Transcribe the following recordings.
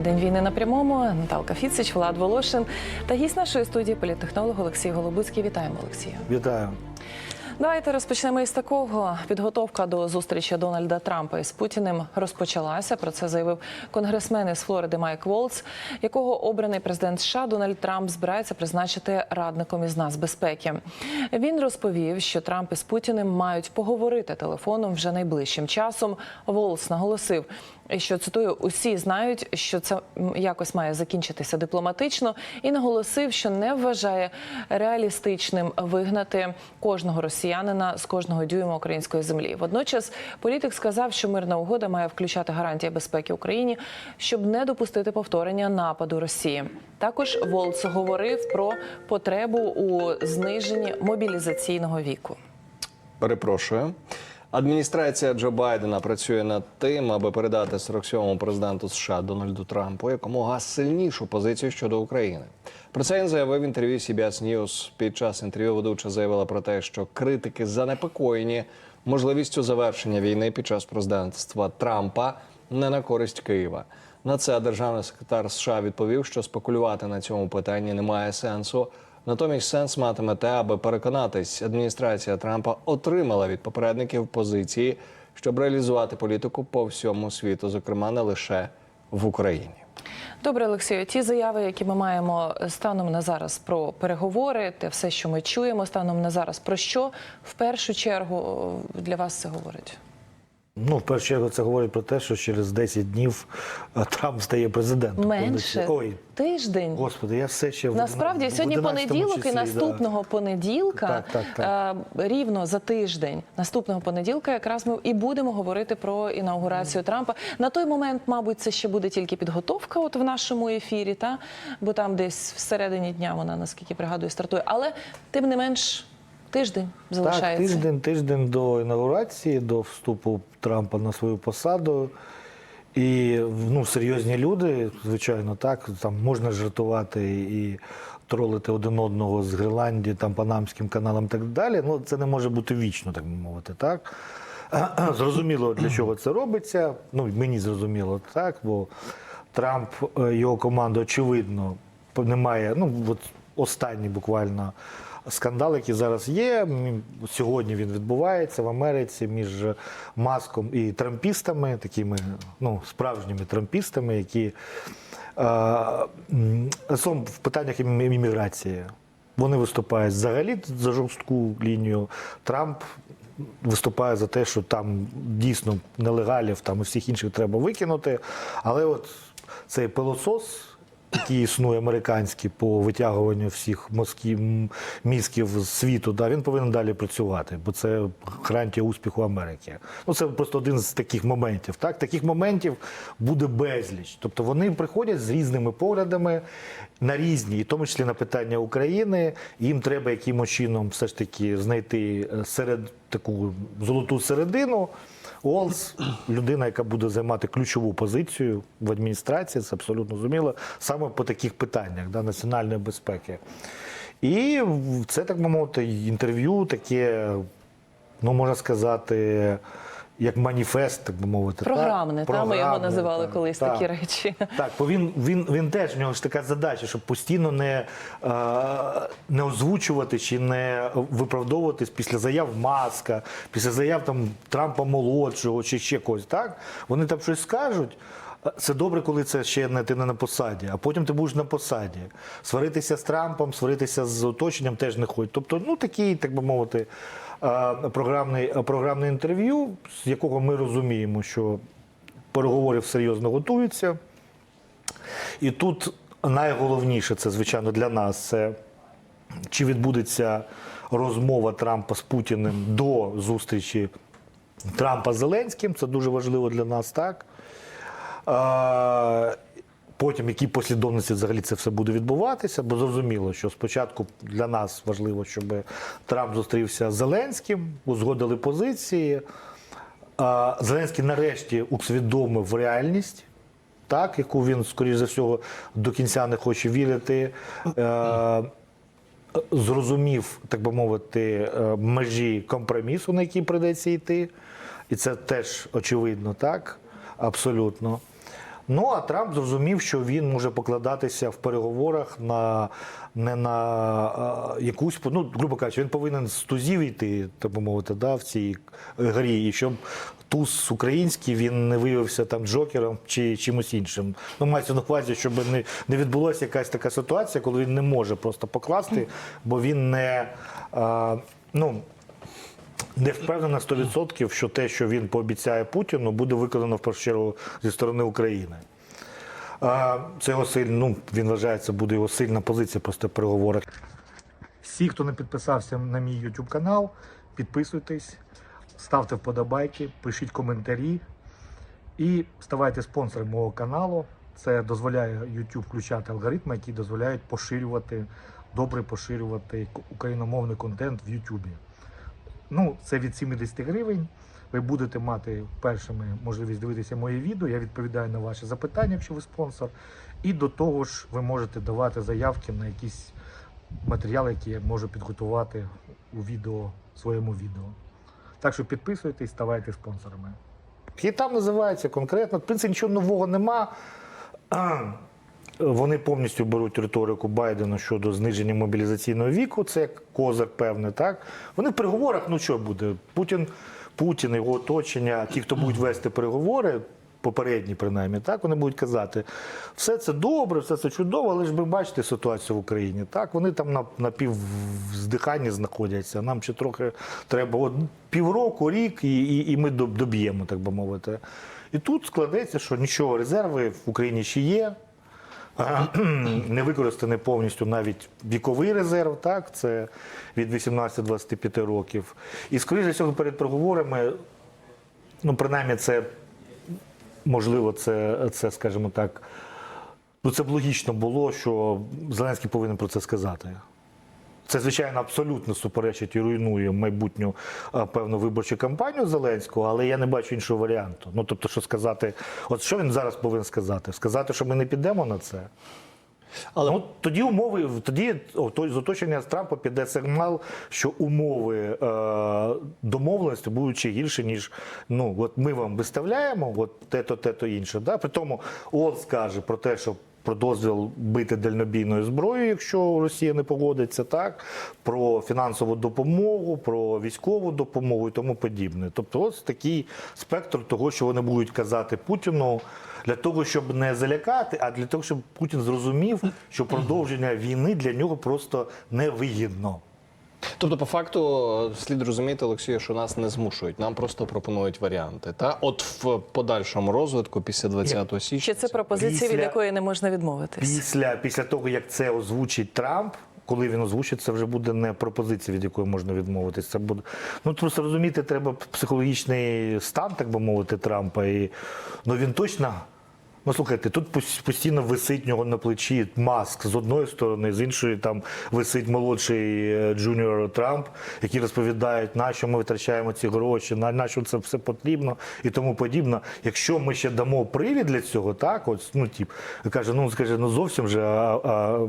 День війни на прямому. Наталка Фіцич, Влад Волошин та гість нашої студії політтехнолог Олексій Голобуцький. Вітаємо Олексія. Вітаю. Давайте розпочнемо із такого. Підготовка до зустрічі Дональда Трампа із Путіним розпочалася. Про це заявив конгресмен із Флориди Майк Волц, якого обраний президент США Дональд Трамп збирається призначити радником із нацбезпеки. Він розповів, що Трамп із Путіним мають поговорити телефоном вже найближчим часом. Волц наголосив, що цитую, усі знають, що це якось має закінчитися дипломатично, і наголосив, що не вважає реалістичним вигнати кожного росіянина з кожного дюйма української землі. Водночас політик сказав, що мирна угода має включати гарантії безпеки Україні, щоб не допустити повторення нападу Росії. Також Волц говорив про потребу у зниженні мобілізаційного віку. Перепрошую. Адміністрація Джо Байдена працює над тим, аби передати 47-му президенту США Дональду Трампу якомога сильнішу позицію щодо України. Про це він заявив в інтерв'ю CBS News. Під час інтерв'ю ведуча заявила про те, що критики занепокоєні можливістю завершення війни під час президентства Трампа не на користь Києва. На це державний секретар США відповів, що спекулювати на цьому питанні немає сенсу. Натомість сенс матиме те, аби переконатись, адміністрація Трампа отримала від попередників позиції, щоб реалізувати політику по всьому світу, зокрема не лише в Україні. Добре, Олексію. Ті заяви, які ми маємо станом на зараз про переговори, те все, що ми чуємо станом на зараз, про що в першу чергу для вас це говорить? Ну, в першу чергу, це говорить про те, що через 10 днів е, Трамп стає президентом. Менше Ой, тиждень. господи, я все ще в Насправді в сьогодні 11-му понеділок і числі, да. наступного понеділка Так, так, е, рівно за тиждень наступного понеділка якраз ми і будемо говорити про інаугурацію Трампа. На той момент, мабуть, це ще буде тільки підготовка, от в нашому ефірі, та бо там десь всередині дня вона, наскільки пригадую, стартує. Але тим не менш тиждень Так, тиждень, тиждень до інаугурації, до вступу Трампа на свою посаду. І ну, серйозні люди, звичайно, так, там можна жартувати і тролити один одного з Гренландії, там Панамським каналом і так далі. Ну, це не може бути вічно, так би мовити, так. Зрозуміло, для чого це робиться. Ну, мені зрозуміло, так, бо Трамп, е, його команда, очевидно, немає. Ну, от останній буквально скандал, який зараз є. Сьогодні він відбувається в Америці між маском і трампістами, такими ну, справжніми трампістами, які е, сом в питаннях імміграції. Вони виступають взагалі за жорстку лінію. Трамп виступає за те, що там дійсно нелегалів там і всіх інших треба викинути. Але от цей пилосос, який існує американський по витягуванню всіх мозків, мізків світу, да, він повинен далі працювати, бо це гарантія успіху Америки. Ну це просто один з таких моментів. Так, таких моментів буде безліч. Тобто вони приходять з різними поглядами на різні, і в тому числі на питання України. Їм треба якимось чином все ж таки знайти е, серед таку золоту середину. Олс людина, яка буде займати ключову позицію в адміністрації, це абсолютно зрозуміло, саме по таких питаннях да, національної безпеки. І це, так би мовити, інтерв'ю таке, ну можна сказати, як маніфест, так би мовити. Програмне, так, ми його називали та, колись та, такі речі. Так, бо він, він, він теж в нього ж така задача, щоб постійно не, не озвучувати чи не виправдовуватись після заяв Маска, після заяв там Трампа молодшого чи ще когось. Так? Вони там щось скажуть. Це добре, коли це ще не ти не на посаді, а потім ти будеш на посаді. Сваритися з Трампом, сваритися з оточенням теж не ходить. Тобто, ну такий, так би мовити, програмний, програмне інтерв'ю, з якого ми розуміємо, що переговорів серйозно готуються. І тут найголовніше, це, звичайно, для нас це чи відбудеться розмова Трампа з Путіним до зустрічі Трампа Зеленським. Це дуже важливо для нас, так? Потім, які послідовності взагалі це все буде відбуватися, бо зрозуміло, що спочатку для нас важливо, щоб Трамп зустрівся з Зеленським, узгодили позиції. Зеленський нарешті усвідомив реальність, так, яку він, скоріш за всього, до кінця не хоче вірити. Е, зрозумів, так би мовити, е, межі компромісу, на який прийдеться йти. І це теж очевидно, так? Абсолютно. Ну а Трамп зрозумів, що він може покладатися в переговорах на не на а, якусь ну, грубо кажучи, він повинен з тузів йти, так би мовити, да, в цій грі, і щоб туз український він не виявився там джокером чи чимось іншим. Ну, мається на увазі, щоб не, не відбулася якась така ситуація, коли він не може просто покласти, бо він не. А, ну, не впевнена 100%, що те, що він пообіцяє Путіну, буде виконано в першу чергу зі сторони України. Це його сильно, ну, він вважає, це буде його сильна позиція просто переговорах. Всі, хто не підписався на мій YouTube канал, підписуйтесь, ставте вподобайки, пишіть коментарі і ставайте спонсором мого каналу. Це дозволяє YouTube включати алгоритми, які дозволяють поширювати, добре поширювати україномовний контент в YouTube. Ну, це від 70 гривень. Ви будете мати першими можливість дивитися моє відео. Я відповідаю на ваші запитання, якщо ви спонсор. І до того ж, ви можете давати заявки на якісь матеріали, які я можу підготувати у відео, своєму відео. Так що підписуйтесь, ставайте спонсорами. І там називається конкретно. В принципі, нічого нового нема. Вони повністю беруть риторику Байдена щодо зниження мобілізаційного віку. Це як козир певний, так? Вони в переговорах, ну що буде? Путін, Путін, його оточення, ті, хто будуть вести переговори, попередні принаймні, так, вони будуть казати, все це добре, все це чудово, але ж ви бачите ситуацію в Україні. Так, вони там на, на півздиханні знаходяться. Нам ще трохи треба от, півроку, рік, і, і, і ми доб'ємо, так би мовити. І тут складеться, що нічого, резерви в Україні ще є. Не використаний повністю навіть віковий резерв, так, це від 18 до 25 років. І, скоріше всього, перед переговорами, ну, принаймні, це можливо, це, це, скажімо так, ну, це б логічно було, що Зеленський повинен про це сказати. Це, звичайно, абсолютно суперечить і руйнує майбутню певну виборчу кампанію Зеленського, але я не бачу іншого варіанту. Ну тобто, що сказати, от що він зараз повинен сказати? Сказати, що ми не підемо на це. Але Ну тоді умови, тоді з оточення з Трампа піде сигнал, що умови е, домовленості будуть ще гірші, ніж ну от ми вам виставляємо, от те-то, те-то інше. Да? При тому ООН скаже про те, що. Про дозвіл бити дальнобійною зброєю, якщо Росія не погодиться, так про фінансову допомогу, про військову допомогу і тому подібне. Тобто, ось такий спектр того, що вони будуть казати Путіну, для того, щоб не залякати, а для того, щоб Путін зрозумів, що продовження війни для нього просто невигідно. Тобто, по факту, слід розуміти, Олексію, що нас не змушують, нам просто пропонують варіанти. Та от в подальшому розвитку після 20 січня. Чи це пропозиція, від якої не можна відмовитись? Після, після того, як це озвучить Трамп. Коли він озвучить, це вже буде не пропозиція, від якої можна відмовитись. Це буде ну просто розуміти, треба психологічний стан, так би мовити, Трампа. І ну він точно. Ну слухайте, тут постійно висить нього на плечі маск з одної сторони, з іншої там висить молодший е, Джуніор Трамп, які розповідають, на що ми витрачаємо ці гроші, на, на що це все потрібно і тому подібне. Якщо ми ще дамо привід для цього, так, от, ну тип, каже, ну скаже, ну зовсім же. А, а,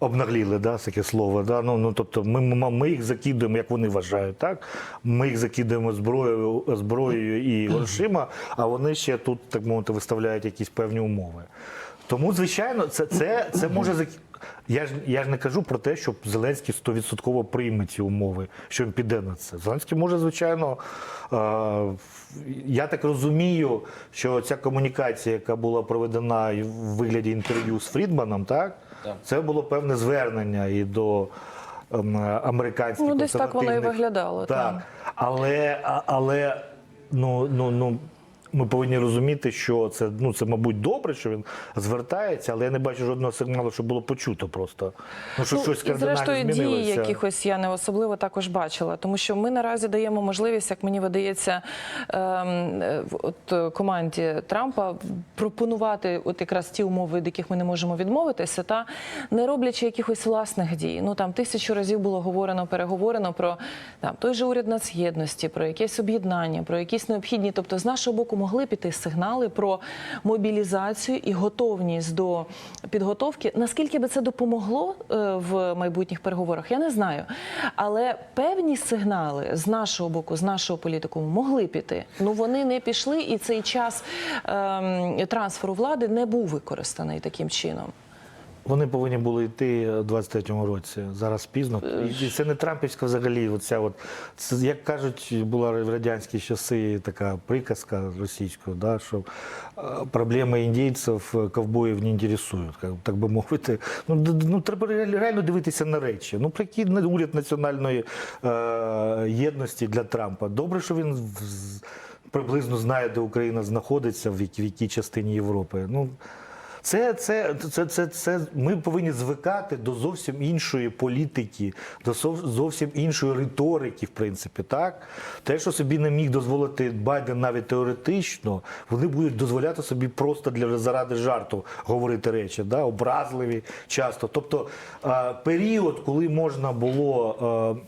Обнагліли, да, таке слово. Да? Ну, ну, тобто ми, ми, їх закидуємо, як вони вважають, так? Ми їх закидуємо зброєю, зброєю і грошима, а вони ще тут, так мовити, виставляють якісь певні умови. Тому, звичайно, це, це, це може зак... Я ж, я ж не кажу про те, що Зеленський 100% прийме ці умови, що він піде на це. Зеленський може, звичайно, е, я так розумію, що ця комунікація, яка була проведена в вигляді інтерв'ю з Фрідманом, так? Це було певне звернення і до ем, американських Ну, десь так воно і виглядало, Так. так. Але, але ну, ну, ну, ми повинні розуміти, що це, ну, це, мабуть, добре, що він звертається, але я не бачу жодного сигналу, що було почуто просто. Ну, що щось і зрештою дії якихось я не особливо також бачила, тому що ми наразі даємо можливість, як мені видається, ем, е, от е, команді Трампа пропонувати от якраз ті умови, від яких ми не можемо відмовитися, та не роблячи якихось власних дій. Ну там тисячу разів було говорено, переговорено про там той же уряд нацєдності, про якесь об'єднання, про якісь необхідні. Тобто, з нашого боку могли піти сигнали про мобілізацію і готовність до підготовки. Наскільки би це допомогло е, в майбутніх переговорах, я не знаю. Але певні сигнали з нашого боку, з нашого політику, могли піти. Ну вони не пішли, і цей час ем, трансферу влади не був використаний таким чином. Вони повинні були йти у 23-му році. Зараз пізно. І це не Трампівська взагалі. Оця от, це, як кажуть, була в радянські часи така приказка російською, да, що е, проблеми індійців е, ковбоїв не інтересують, так би мовити. Ну, ну, треба реально дивитися на речі. Ну, прикинь, на уряд національної е, єдності для Трампа. Добре, що він в- приблизно знає, де Україна знаходиться, в в якій частині Європи. Ну, це, це, це, це, це ми повинні звикати до зовсім іншої політики, до зовсім іншої риторики, в принципі, так те, що собі не міг дозволити Байден навіть теоретично, вони будуть дозволяти собі просто для заради жарту говорити речі, да, образливі часто. Тобто період, коли можна було.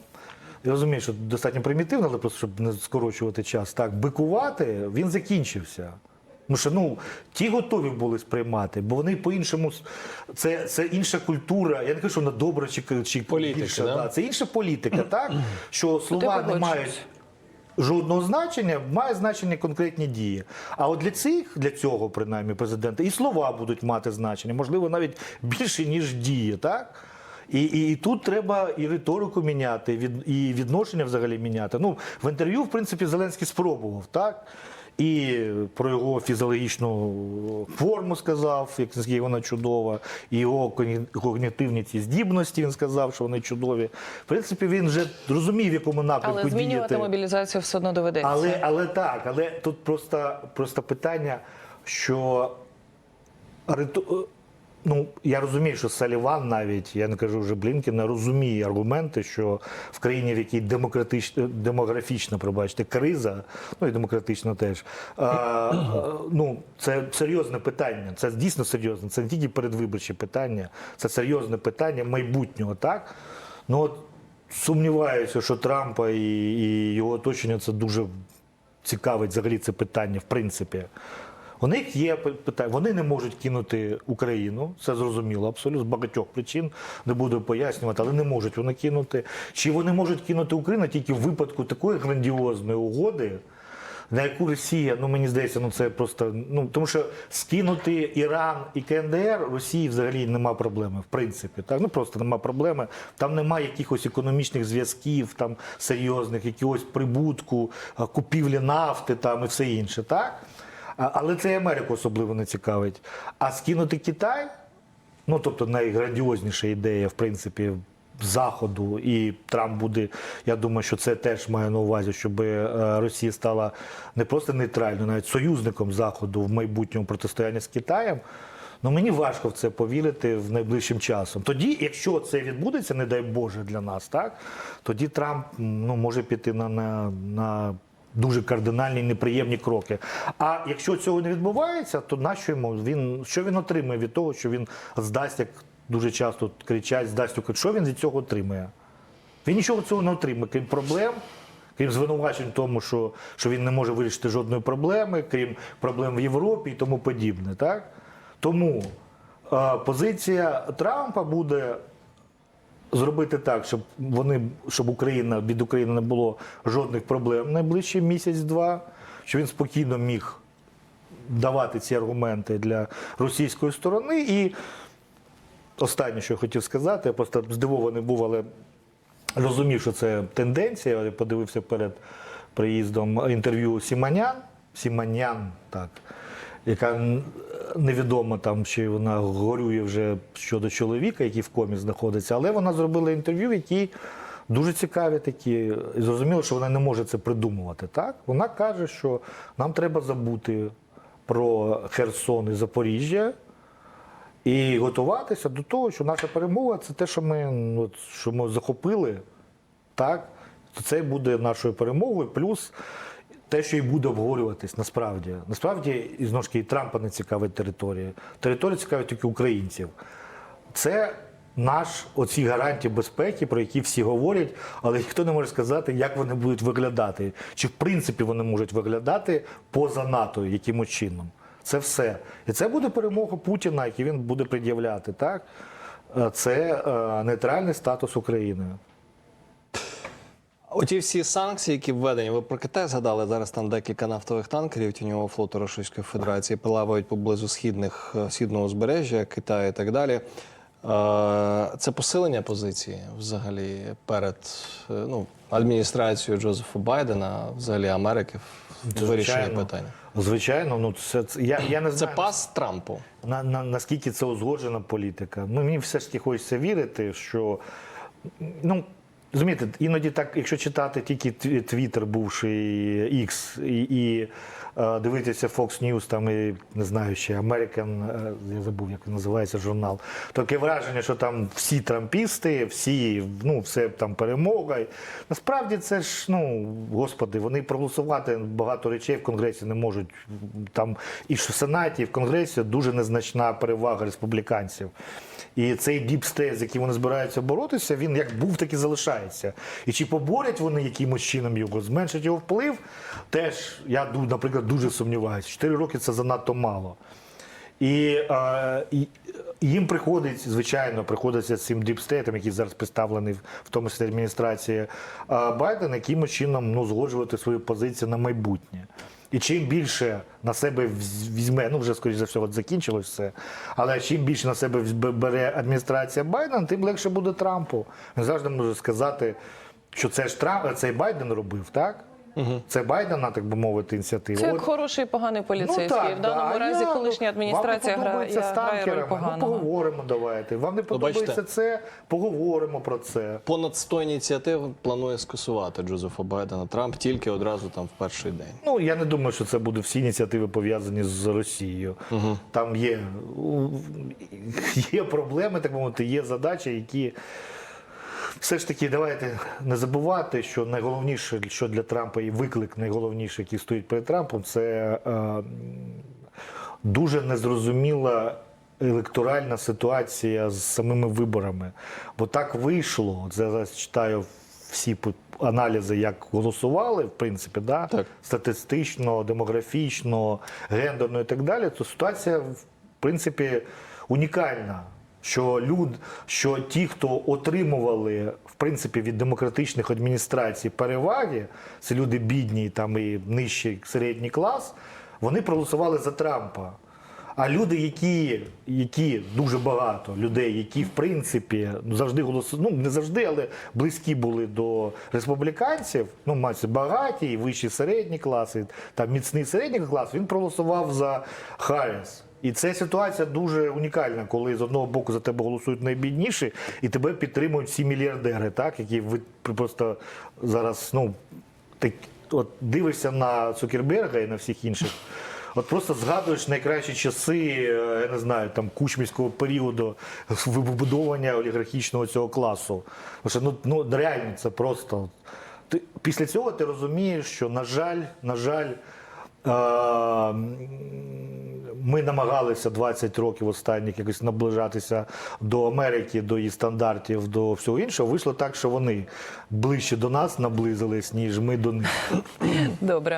я розумію, що достатньо примітивно, але просто щоб не скорочувати час, так бикувати, він закінчився. Тому що ну ті готові були сприймати, бо вони по-іншому це, це інша культура. Я не кажу, що вона добра чи, чи Політики, гірша, да? да. Це інша політика, так що слова не мають жодного значення, має значення конкретні дії. А от для цих, для цього, принаймні, президента, і слова будуть мати значення, можливо, навіть більше, ніж дії, так? І, і, і тут треба і риторику міняти, і відношення взагалі міняти. Ну, в інтерв'ю, в принципі, Зеленський спробував, так? І про його фізіологічну форму сказав, як вона чудова, і його когнітивні ці здібності він сказав, що вони чудові. В принципі, він вже розумів, в якому напрямку Але змінювати діяти. мобілізацію все одно доведеться. Але, але так, але тут просто, просто питання, що ну, я розумію, що Саліван навіть, я не кажу вже Блінкен, не розуміє аргументи, що в країні, в якій демократична, демографічна, пробачте, криза, ну і демократична теж, а, ну, це серйозне питання. Це дійсно серйозне. Це не тільки передвиборче питання, це серйозне питання майбутнього, так? Ну, от сумніваюся, що Трампа і, і його оточення це дуже цікавить взагалі це питання, в принципі. У них є питання, вони не можуть кинути Україну, це зрозуміло абсолютно, з багатьох причин, не буду пояснювати, але не можуть вони кинути. Чи вони можуть кинути Україну тільки в випадку такої грандіозної угоди, на яку Росія, ну мені здається, ну це просто ну тому що скинути Іран і КНДР Росії взагалі нема проблеми, в принципі. Так ну просто нема проблеми. Там немає якихось економічних зв'язків, там серйозних, якогось прибутку, купівлі нафти там і все інше, так? Але це і Америку особливо не цікавить. А скинути Китай, Ну, тобто найграндіозніша ідея, в принципі, Заходу, і Трамп буде. Я думаю, що це теж має на увазі, щоб е, Росія стала не просто нейтральною, навіть союзником Заходу в майбутньому протистоянні з Китаєм. Ну мені важко в це повірити в найближчим часом. Тоді, якщо це відбудеться, не дай Боже для нас, так тоді Трамп ну, може піти на, на, на дуже кардинальні неприємні кроки. А якщо цього не відбувається, то нащо йому він що він отримує від того, що він здасть, як дуже часто кричать, здасть Україну? Що він від цього отримує? Він нічого цього не отримує, крім проблем. Крім звинувачень в тому, що, що він не може вирішити жодної проблеми, крім проблем в Європі і тому подібне. Так? Тому е, позиція Трампа буде зробити так, щоб вони, щоб Україна від України не було жодних проблем найближчий місяць-два, щоб він спокійно міг давати ці аргументи для російської сторони. І останнє, що я хотів сказати, я просто здивований був, але розумів, що це тенденція. Я подивився перед приїздом інтерв'ю Сіманян. Сіманян, так, яка невідомо там, чи вона горює вже щодо чоловіка, який в комі знаходиться, але вона зробила інтерв'ю, які дуже цікаві такі. І зрозуміло, що вона не може це придумувати. Так? Вона каже, що нам треба забути про Херсон і Запоріжжя. І готуватися до того, що наша перемога це те, що ми, ну, от, що ми захопили, так, то це буде нашою перемогою, плюс те, що і буде обговорюватись насправді. Насправді, і знову ж таки, Трампа не цікавить територія. Територія цікавить тільки українців. Це наш оці гарантії безпеки, про які всі говорять, але ніхто не може сказати, як вони будуть виглядати, чи в принципі вони можуть виглядати поза НАТО, якимось чином. Це все. І це буде перемога Путіна, який він буде пред'являти. Так? Е, Це е, нейтральний статус України. Оті всі санкції, які введені, ви про Китай згадали. Зараз там декілька нафтових танкерів тіньового флоту Російської Федерації плавають поблизу східних е, східного узбережжя Китаю і так далі. Е, Це посилення позиції взагалі перед е, ну, адміністрацією Джозефа Байдена, взагалі Америки в вирішенні питання. Звичайно, ну це, це я, я не Це пас Трампу. на, на, наскільки це узгоджена політика. Ну, мені все ж таки хочеться вірити, що ну. Розумієте, іноді так, якщо читати тільки Твіттер, бувший X, і, і е, дивитися Fox News, там і не знаю ще American, е, я забув, як називається журнал, таке враження, що там всі трампісти, всі, ну, все там перемога. Насправді це ж, ну, господи, вони проголосувати багато речей в Конгресі не можуть. Там і в Сенаті, і в Конгресі дуже незначна перевага республіканців. І цей діпстейт, з яким вони збираються боротися, він як був, так і залишається. І чи поборять вони якимось чином його, зменшать його вплив, теж я, наприклад, дуже сумніваюся. Чотири роки це занадто мало. І, е, і їм приходить, звичайно, приходиться з цим діпстейтом, який зараз представлений в, тому числі адміністрації Байдена, якимось чином ну, згоджувати свою позицію на майбутнє. І чим більше на себе візьме, ну вже скоріш за все, от закінчилось все. Але чим більше на себе бере адміністрація Байдена, тим легше буде Трампу. Він завжди може сказати, що це ж Трамп, цей Байден робив, так? Це Байдена, так би мовити, ініціатива. Це як От- хороший і поганий поліцейський. Ну, так, в даному да. разі Я- колишня адміністрація вам не грає, подобається з грає роль Ну, поговоримо давайте. Вам не подобається бачите. це, поговоримо про це. Понад 100 ініціатив планує скасувати Джозефа Байдена Трамп тільки одразу там в перший день. Ну я не думаю, що це будуть всі ініціативи пов'язані з Росією. Там є, є проблеми, так би мовити, є задачі, які. Все ж таки, давайте не забувати, що найголовніше, що для Трампа і виклик найголовніший, який стоїть перед Трампом, це е, дуже незрозуміла електоральна ситуація з самими виборами. Бо так вийшло, я зараз читаю всі аналізи, як голосували, в принципі, да? Так. статистично, демографічно, гендерно і так далі, то ситуація, в принципі, унікальна. Що люд, що ті, хто отримували в принципі від демократичних адміністрацій переваги, це люди бідні, там і нижчий середній клас, вони проголосували за Трампа. А люди, які, які дуже багато людей, які в принципі ну, завжди голосували, ну не завжди, але близькі були до республіканців, ну мається багаті, і вищий середній клас, і там міцний середній клас, він проголосував за Харріс. І ця ситуація дуже унікальна, коли з одного боку за тебе голосують найбідніші, і тебе підтримують всі мільярдери, так які ви просто зараз ну так, от дивишся на Цукерберга і на всіх інших. От просто згадуєш найкращі часи, е, я не знаю, там кучмівського періоду вибудовування олігархічного цього класу. Що, ну, ну реально це просто. Ти, після цього ти розумієш, що, на жаль, на жаль, е, ми намагалися 20 років останніх якось наближатися до Америки, до її стандартів, до всього іншого. Вийшло так, що вони ближче до нас наблизились, ніж ми до них. Добре.